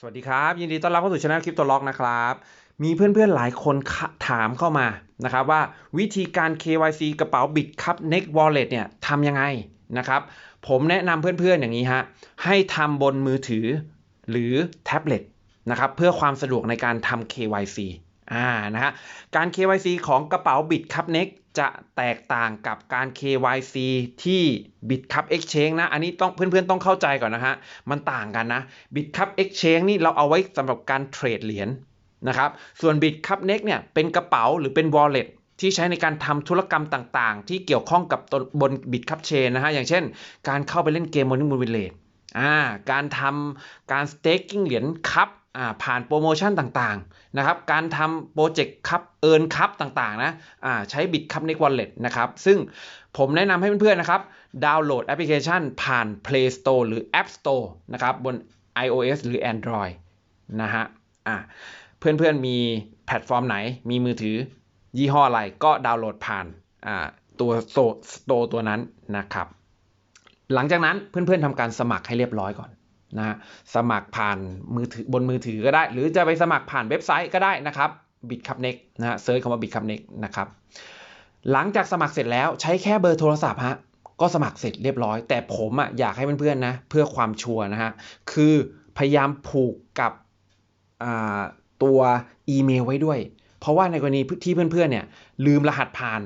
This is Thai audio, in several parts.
สวัสดีครับ ยินดีต้อนรับเข้าสู่ช anel คลิปตัวล็อกนะครับ มีเพื่อนๆหลายคนถามเข้ามานะครับว่าวิธีการ KYC กระเป๋าบิตครับ Next Wallet เนี่ยทำยังไงนะครับ ผมแนะนำเพื่อนๆอย่างนี้ฮะให้ทำบนมือถือหรือแท็บเล็ตนะครับเพื่อความสะดวกในการทำ KYC อ่านะฮะการ KYC ของกระเป๋าบิตครับ Next จะแตกต่างกับการ KYC ที่ Bitcup Exchange นะ อันนี้ต้องเพื่อนๆต้องเข้าใจก่อนนะฮะ มันต่างกันนะ Bitcup Exchange นี่เราเอาไว้สำหรับการเทรดเหรียญนะครับ ส่วน Bitcup Next เนี่ยเป็นกระเป๋าหรือเป็น wallet ที่ใช้ในการทำธุรกรรมต่างๆ ที่เกี่ยวข้องกับบน Bitcup Chain นะฮะ อย่างเช่น การเข้าไปเล่นเกม Morning Moon Village อ่า การทำการ staking เหรียญคัพ ผ่านโปรโมชั่นต่างๆนะครับการทำโปรเจกต์คัพเอิร์นคัพต่างๆนะใช้บิตคัพใน Wallet นะครับซึ่งผมแนะนำให้เพื่อนๆนะครับดาวน์โหลดแอปพลิเคชัน ผ่าน Play Store หรือ App Store นะครับบน iOS หรือ Android นะฮะเพื่อนๆมีแพลตฟอร์มไหนมีมือถือยี่ห้ออะไรก็ดาวน์โหลดผ่านตัวโซสโตร์ตัวนั้นนะครับ หลังจากนั้นเพื่อนๆทำการสมัครให้เรียบร้อยก่อน นะฮะสมัครผ่านมือถือบนมือถือก็ได้ หรือจะไปสมัครผ่านเว็บไซต์ก็ได้นะครับ Bitcupnext นะฮะเซิร์ชคำว่า Bitcupnext นะครับหลังจากสมัครเสร็จแล้วใช้แค่เบอร์โทรศัพท์ฮะก็สมัครเสร็จเรียบร้อย แต่ผมอะอยากให้เพื่อนๆนะเพื่อความชัวร์นะฮะคือพยายามผูกกับตัวอีเมลไว้ด้วย เพราะว่าในกรณีที่เพื่อนๆเนี่ยลืมรหัสผ่าน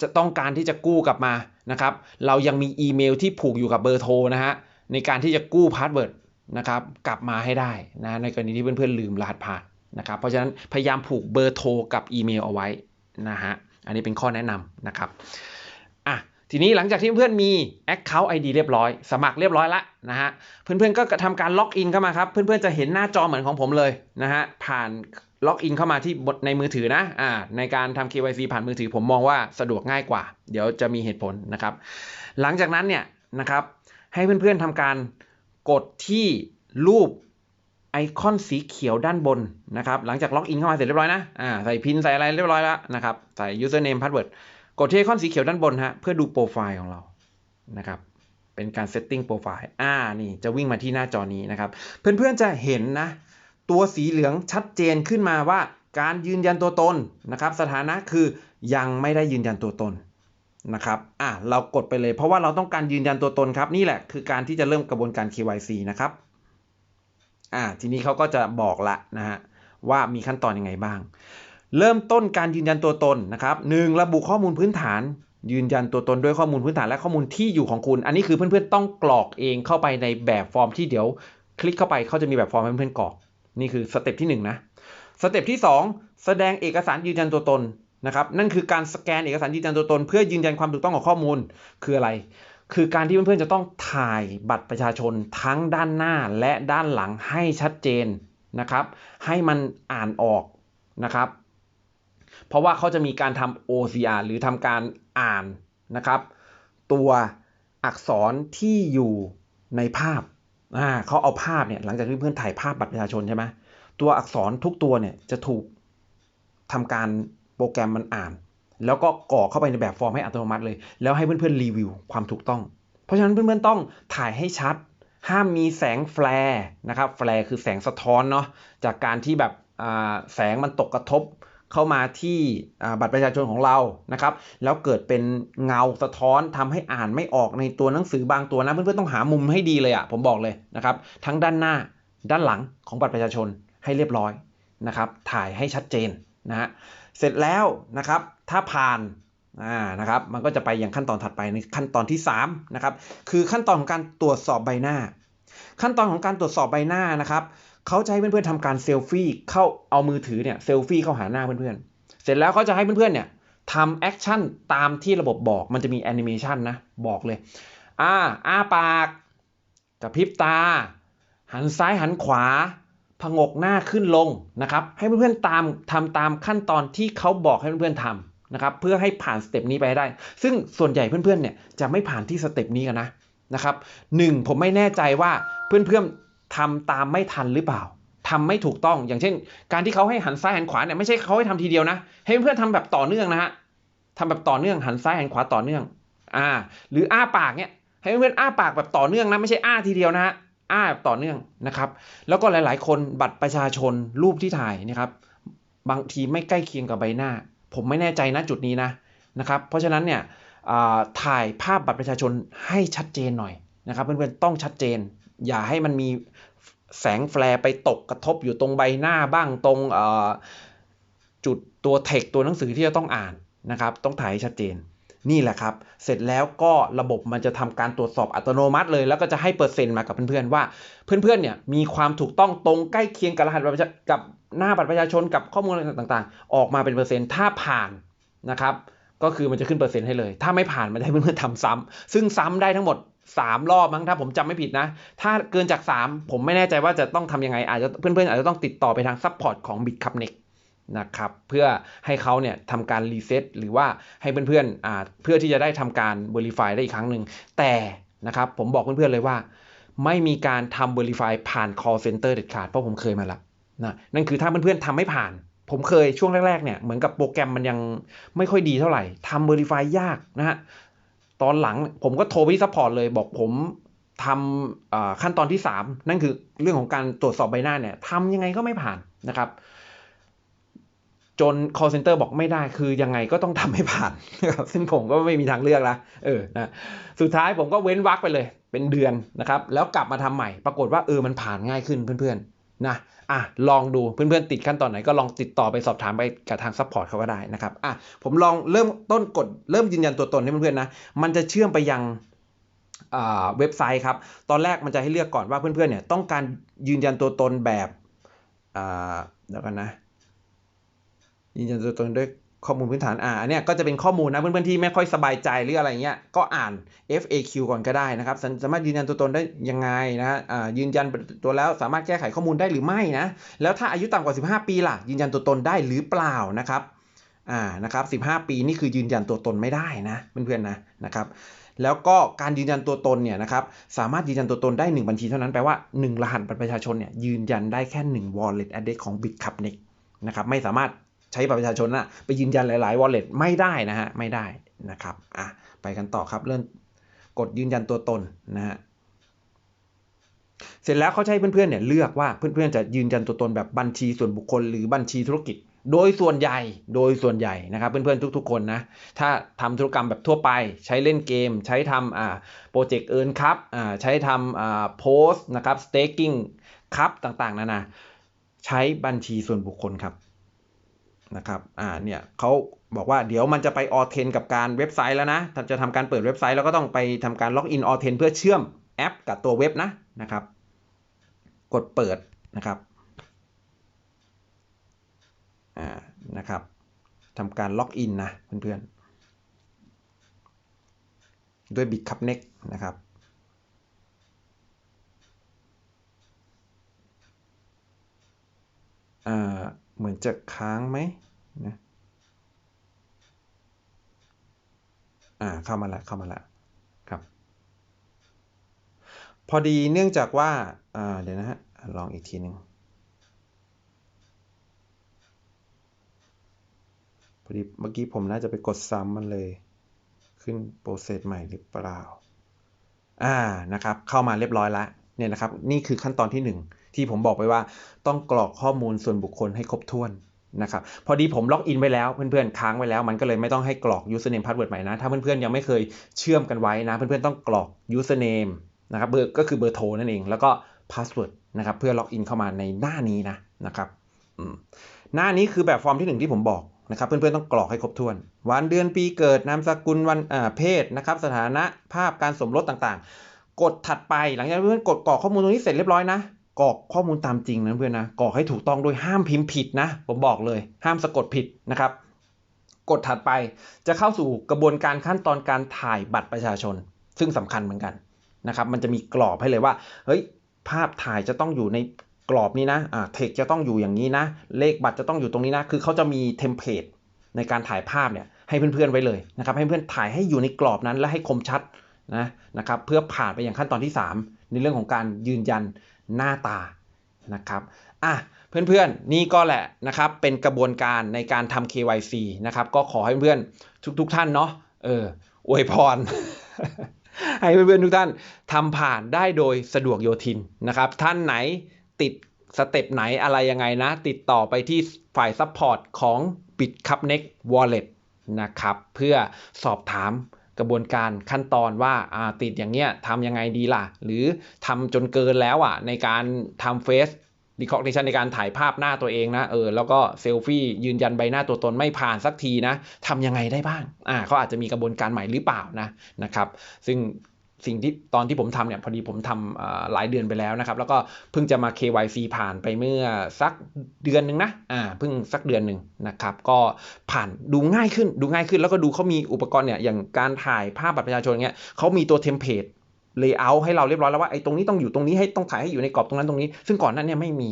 จะต้องการที่จะกู้กลับมานะครับ เรายังมีอีเมลที่ผูกอยู่กับเบอร์โทรนะฮะ ในการที่จะกู้พาสเวิร์ดนะครับกลับมาให้ได้นะในกรณีที่เพื่อนๆลืมรหัสผ่านนะครับเพราะฉะนั้นพยายามผูกเบอร์โทรกับอีเมลเอาไว้นะฮะอันนี้เป็นข้อแนะนำนะครับอะทีนี้หลังจากที่เพื่อนๆมี Account ID เรียบร้อย สมัครเรียบร้อยแล้วนะฮะเพื่อนๆก็ทำการล็อกอินเข้ามาครับเพื่อนๆจะเห็นหน้าจอเหมือนของผมเลยนะฮะผ่านล็อกอินเข้ามาที่ในมือถือนะอ่าในการทำ KYC ผ่านมือถือผมมองว่าสะดวกง่ายกว่า เดี๋ยวจะมีเหตุผลนะครับ หลังจากนั้นเนี่ยนะครับ ให้เพื่อนๆทำการกดที่รูปไอคอนสีเขียวด้านบนนะครับ หลังจากล็อกอินเข้ามาเสร็จเรียบร้อยนะอ่าใส่พินใส่อะไรเรียบร้อยแล้วนะครับ ใส่ username password กดที่ไอคอนสีเขียวด้านบนฮะเพื่อดูโปรไฟล์ของเรานะครับเป็นการ setting โปรไฟล์อ่านี่จะวิ่งมาที่หน้าจอนี้นะครับ เพื่อนๆจะเห็นนะ ตัวสีเหลืองชัดเจนขึ้นมาว่าการยืนยันตัวตนนะครับ สถานะคือยังไม่ได้ยืนยันตัวตน นะครับอะเรากดไปเลยเพราะว่าเราต้องการยืนยันตัวตนครับ นี่แหละคือการที่จะเริ่มกระบวนการ KYC นะครับอ่าทีนี้เขาก็จะบอกละนะฮะว่ามีขั้นตอนยังไงบ้าง เริ่มต้นการยืนยันตัวตนนะครับหนึ่งระบุข้อมูลพื้นฐาน ยืนยันตัวตนด้วยข้อมูลพื้นฐานและข้อมูลที่อยู่ของคุณ อันนี้คือเพื่อนๆต้องกรอกเองเข้าไปในแบบฟอร์มที่เดี๋ยว คลิกเข้าไปเขาจะมีแบบฟอร์มให้เพื่อนๆกรอก นี่คือสเต็ปที่1นนะสเต็ปที่ 2 แสดงเอกสารยืนยันตัวตน นะครับนั่นคือการสแกนเอกสารยืนยันตัวตน เพื่อยืนยันความถูกต้องของข้อมูลคืออะไร คือการที่เพื่อนๆจะต้องถ่ายบัตรประชาชนทั้งด้านหน้าและด้านหลังให้ชัดเจนนะครับ ให้มันอ่านออกนะครับ เพราะว่าเขาจะมีการทำ OCR หรือทำการอ่านนะครับ ตัวอักษรที่อยู่ในภาพอ่าเขาเอาภาพเนี่ยหลังจากที่เพื่อนถ่ายภาพบัตรประชาชนใช่ไหมตัวอักษรทุกตัวเนี่ยจะถูกทำการ โปรแกรมมันอ่าน แล้วก็กรอกเข้าไปในแบบฟอร์มให้อัตโนมัติเลย แล้วให้เพื่อนๆรีวิวความถูกต้อง เพราะฉะนั้นเพื่อนๆต้องถ่ายให้ชัด ห้ามมีแสงแฟลร์นะครับแฟลร์คือแสงสะท้อนเนาะจากการที่แบบแสงมันตกกระทบเข้ามาที่บัตรประชาชนของเรานะครับ แล้วเกิดเป็นเงาสะท้อนทำให้อ่านไม่ออกในตัวหนังสือบางตัวนะเพื่อนๆต้องหามุมให้ดีเลยอะ่ะผมบอกเลยนะครับ ทั้งด้านหน้าด้านหลังของบัตรประชาชนให้เรียบร้อยนะครับ ถ่ายให้ชัดเจนนะฮะ เสร็จแล้วนะครับถ้าผ่านอ่านะครับมันก็จะไปอย่างขั้นตอนถัดไปในขั้นตอนที่3นะครับคือขั้นตอนของการตรวจสอบใบหน้า ขั้นตอนของการตรวจสอบใบหน้านะครับเขาจะให้เพื่อนๆทำการเซลฟี่เข้าเอามือถือเนี่ยเซลฟี่เข้าหาหน้าเพื่อนๆเสร็จแล้วเขาจะให้เพื่อนๆเนี่ยทำแอคชั่นตามที่ระบบบอกมันจะมีแอนิเมชันนะบอกเลยอ่าอ้าปากกระพริบตา หันซ้ายหันขวา ผงกหน้าขึ้นลงนะครับ ให้เพื่อนๆตามทำตามขั้นตอนที่เขาบอกให้เพื่อนๆทำนะครับ เพื่อให้ผ่านสเต็ปนี้ไปได้ ซึ่งส่วนใหญ่เพื่อนๆเนี่ยจะไม่ผ่านที่สเต็ปนี้กันนะนะครับหนึ่งผมไม่แน่ใจว่าเพื่อนๆทำตามไม่ทันหรือเปล่าทำไม่ถูกต้อง อย่างเช่น การที่เขาให้หันซ้ายหันขวาเนี่ยไม่ใช่เขาให้ทำทีเดียวนะ ให้เพื่อนๆทำแบบต่อเนื่องนะฮะทำแบบต่อเนื่องหันซ้ายหันขวาต่อเนื่อง อ่า หรืออ้าปากเนี่ยให้เพื่อนๆอ้าปากแบบต่อเนื่องนะไม่ใช่อ้าทีเดียวนะฮะ อ้าต่อเนื่องนะครับ แล้วก็หลาย ๆ คนบัตรประชาชนรูปที่ถ่ายนะครับ บางทีไม่ใกล้เคียงกับใบหน้า ผมไม่แน่ใจนะจุดนี้นะนะครับ เพราะฉะนั้นเนี่ยถ่ายภาพบัตรประชาชนให้ชัดเจนหน่อยนะครับ เพื่อนๆต้องชัดเจน อย่าให้มันมีแสงแฟลร์ไปตกกระทบอยู่ตรงใบหน้าบ้างตรงจุดตัวเทคตัวหนังสือที่จะต้องอ่านนะครับ ต้องถ่ายให้ชัดเจน นี่แหละครับ เสร็จแล้วก็ระบบมันจะทำการตรวจสอบอัตโนมัติเลย แล้วก็จะให้เปอร์เซ็นต์มากับเพื่อนๆว่า เพื่อนๆเนี่ยมีความถูกต้องตรงใกล้เคียงกับรหัสบัตรกับหน้าบัตรประชาชนกับข้อมูลอะไรต่างๆ ออกมาเป็นเปอร์เซ็นต์ถ้าผ่านนะครับ ก็คือมันจะขึ้นเปอร์เซ็นต์ให้เลย ถ้าไม่ผ่านมันจะให้เพื่อนๆทำซ้ำซึ่งซ้ำได้ทั้งหมด 3 รอบมั้งถ้าผมจำไม่ผิดนะ ถ้าเกินจาก 3 ผมไม่แน่ใจว่าจะต้องทำยังไงอาจจะเพื่อนๆอาจจะต้องติดต่อไปทางซัพพอร์ตของ b i t c u p n e x นะครับเพื่อให้เขาเนี่ยทำการรีเซ็ตหรือว่าให้เพื่อนๆอ่าเพื่อที่จะได้ทำการ Verify ได้อีกครั้งหนึ่งแต่นะครับผมบอกเพื่อนๆเลยว่า ไม่มีการทำ Verify ผ่าน call center เด็ดขาดเพราะผมเคยมาแล้วนะนั่นคือถ้าเพื่อนๆทำไม่ผ่าน ผมเคยช่วงแรกๆเนี่ยเหมือนกับโปรแกรมมันยังไม่ค่อยดีเท่าไหร่ทำ Verify ยากนะฮะตอนหลังผมก็โทรไปที่ซัพพอร์ตเลยบอกผมทำขั้นตอนที่ 3 นั่นคือเรื่องของการตรวจสอบใบหน้าเนี่ยทำยังไงก็ไม่ผ่านนะครับ จน call center บอกไม่ได้คือยังไงก็ต้องทำให้ผ่านนะครับซึ่งผมก็ไม่มีทางเลือกละเออนะสุดท้ายผมก็เว้นวักไปเลย เป็นเดือนนะครับ แล้วกลับมาทำใหม่ ปรากฏว่าเออมันผ่านง่ายขึ้นเพื่อนๆนะอะลองดูเพื่อนๆติดขั้นตอนไหนก็ลองติดต่อไปสอบถามไปกับทางซัพพอร์ตเขาก็ได้นะครับอะผมลองเริ่มต้นกดเริ่มยืนยันตัวตนให้เพื่อนๆนะมันจะเชื่อมไปยังอ่าเว็บไซต์ครับ ตอนแรกมันจะให้เลือกก่อนว่าเพื่อนๆเนี่ยต้องการยืนยันตัวตนแบบอ่าเดี๋ยวกันนะ ยืนยันตัวตนด้วยข้อมูลพื้นฐานอ่าอันเนี้ยก็จะเป็นข้อมูลนะเพื่อนๆที่ไม่ค่อยสบายใจหรืออะไรเงี้ยก็อ่าน FAQ ก่อนก็ได้นะครับ สามารถยืนยันตัวตนได้ยังไงนะอ่ายืนยันตัวแล้วสามารถแก้ไขข้อมูลได้หรือไม่นะแล้วถ้าอายุต่ำกว่า 15 ปีล่ะ ยืนยันตัวตนได้หรือเปล่านะครับอ่านะครับ15 ปีนี่คือยืนยันตัวตนไม่ได้นะเพื่อนๆนะนะครับแล้วก็การยืนยันตัวตนเนี่ยนะครับสามารถยืนยันตัวตนได้ 1 บัญชีเท่านั้นแปลว่า 1 รหัสบัตรประชาชนเนี่ยยืนยันได้แค่ 1 wallet address ของ Bitcup Next นะครับไม่สามารถ ใช้บัตรประชาชนนะไปยืนยันหลาย ๆ wallet ไม่ได้นะฮะ ไม่ได้นะครับ อะ ไปกันต่อครับ เริ่มกดยืนยันตัวตนนะฮะ เสร็จแล้วเขาให้เพื่อนๆเนี่ยเลือกว่าเพื่อนๆจะยืนยันตัวตนแบบบัญชีส่วนบุคคลหรือบัญชีธุรกิจ โดยส่วนใหญ่ โดยส่วนใหญ่นะครับเพื่อนๆทุก ๆ คนนะ ถ้าทำธุรกรรมแบบทั่วไป ใช้เล่นเกม ใช้ทำอ่าโปรเจกต์เอิร์นครับอ่าใช้ทำอ่าโพสต์นะครับสเต็กกิ้งครับต่างๆนานาใช้บัญชีส่วนบุคคลครับ นะครับอ่าเนี่ยเขาบอกว่าเดี๋ยวมันจะไปออเทนกับการเว็บไซต์แล้วนะจะทำการเปิดเว็บไซต์แล้วก็ต้องไปทำการล็อกอินออเทนเพื่อเชื่อมแอปกับตัวเว็บนะนะครับ กดเปิดนะครับอ่านะครับทำการล็อกอินนะเพื่อนๆ ด้วย Bitcup Next นะครับอ่า เหมือนจะค้างไหมนะอ่าเข้ามาล้วเข้ามาล้วครับ พอดีเนื่องจากว่าอ่าเดี๋ยวนะฮะลองอีกทีหนึ่งพอดีเมื่อกี้ผมน่าจะไปกดซ้ำมันเลย ขึ้นโปรเซสใหม่หรือเปล่าอ่านะครับ เข้ามาเรียบร้อยแล้ว เนี่ยนะครับนี่คือขั้นตอนที่ 1 ที่ผมบอกไปว่าต้องกรอกข้อมูลส่วนบุคคลให้ครบถ้วนนะครับพอดีผมล็อกอินไว้แล้วเพื่อนๆค้างไว้แล้ว มันก็เลยไม่ต้องให้กรอก username password ใหม่นะ ถ้าเพื่อนๆยังไม่เคยเชื่อมกันไว้นะ เพื่อนๆต้องกรอก username นะครับเบอร์ก็คือเบอร์โทรนั่นเอง แล้วก็ password นะครับเพื่อล็อกอินเข้ามาในหน้านี้นะนะครับหน้านี้คือแบบฟอร์มที่ 1 ที่ผมบอกนะครับเพื่อนๆต้องกรอกให้ครบถ้วน วันเดือนปีเกิดนามสกุลวันเพศนะครับสถานะภาพการสมรสต่างๆ กดถัดไปหลังจากเพื่อนกดกรอกข้อมูลตรงนี้เสร็จเรียบร้อยนะกรอกข้อมูลตามจริงนะเพื่อนนะกรอกให้ถูกต้องโดยห้ามพิมพ์ผิดนะ ผมบอกเลย ห้ามสะกดผิดนะครับ กดถัดไปจะเข้าสู่กระบวนการขั้นตอนการถ่ายบัตรประชาชน ซึ่งสำคัญเหมือนกันนะครับ มันจะมีกรอบให้เลยว่าเฮ้ยภาพถ่ายจะต้องอยู่ในกรอบนี้นะอ่าเทคจะต้องอยู่อย่างนี้นะ เลขบัตรจะต้องอยู่ตรงนี้นะ คือเขาจะมีเทมเพลตในการถ่ายภาพเนี่ยให้เพื่อนๆไว้เลยนะครับ ให้เพื่อนถ่ายให้อยู่ในกรอบนั้นและให้คมชัด นะนะครับเพื่อผ่านไปอย่างขั้นตอนที่ 3 ในเรื่องของการยืนยันหน้าตานะครับอะเพื่อนๆ นี่ก็แหละนะครับเป็นกระบวนการในการทำ KYC นะครับก็ขอให้เพื่อนๆทุกๆท่านเนาะเอออวยพร ให้เพื่อนๆทุกท่านทำผ่านได้โดยสะดวกโยทินนะครับท่านไหนติดสเต็ปไหนอะไรยังไงนะ ติดต่อไปที่ฝ่ายซัพพอร์ตของ b i t c u p n e x Wallet นะครับเพื่อสอบถาม กระบวนการขั้นตอนว่าติดอย่างเงี้ยทำยังไงดีล่ะ หรือทำจนเกินแล้วอะในการทำเฟซ recognition ในการถ่ายภาพหน้าตัวเองนะเออแล้วก็เซลฟี่ยืนยันใบหน้าตัวตนไม่ผ่านสักทีนะทำยังไงได้บ้างอ่าเขาอาจจะมีกระบวนการใหม่หรือเปล่านะนะครับ ซึ่ง สิ่งที่ตอนที่ผมทำเนี่ยพอดีผมทำหลายเดือนไปแล้วนะครับ แล้วก็เพิ่งจะมา KYC ผ่านไปเมื่อสักเดือนหนึ่งนะอ่าเพิ่งสักเดือนหนึ่งนะครับ ก็ผ่านดูง่ายขึ้น ดูง่ายขึ้นแล้วก็ดูเขามีอุปกรณ์เนี่ยอย่างการถ่ายภาพบัตรประชาชนเงี้ยเขามีตัวเทมเพลตเลเยอร์ให้เราเรียบร้อยแล้วว่าไอ้ตรงนี้ต้องอยู่ตรงนี้ให้ต้องถ่ายให้อยู่ในกรอบตรงนั้นตรงนี้ ซึ่งก่อนหนั้นเนี่ยไม่มี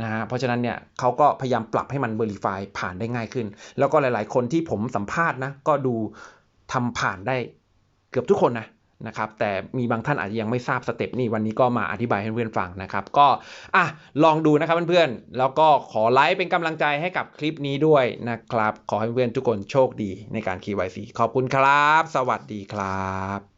นะฮะเพราะฉะนั้นเนี่ยเขาก็พยายามปรับให้มัน Verify ผ่านได้ง่ายขึ้น แล้วก็หลาย ๆ คนที่ผมสัมภาษณ์นะก็ดูทำผ่านได้เกือบทุกคนนะ นะครับแต่มีบางท่านอาจจะยังไม่ทราบสเต็ปนี่วันนี้ก็มาอธิบายให้เพื่อนฟังนะครับก็อะลองดูนะครับเพื่อนๆแล้วก็ขอไลค์เป็นกำลังใจให้กับคลิปนี้ด้วยนะครับ ขอให้เพื่อนทุกคนโชคดีในการ KYC ขอบคุณครับ สวัสดีครับ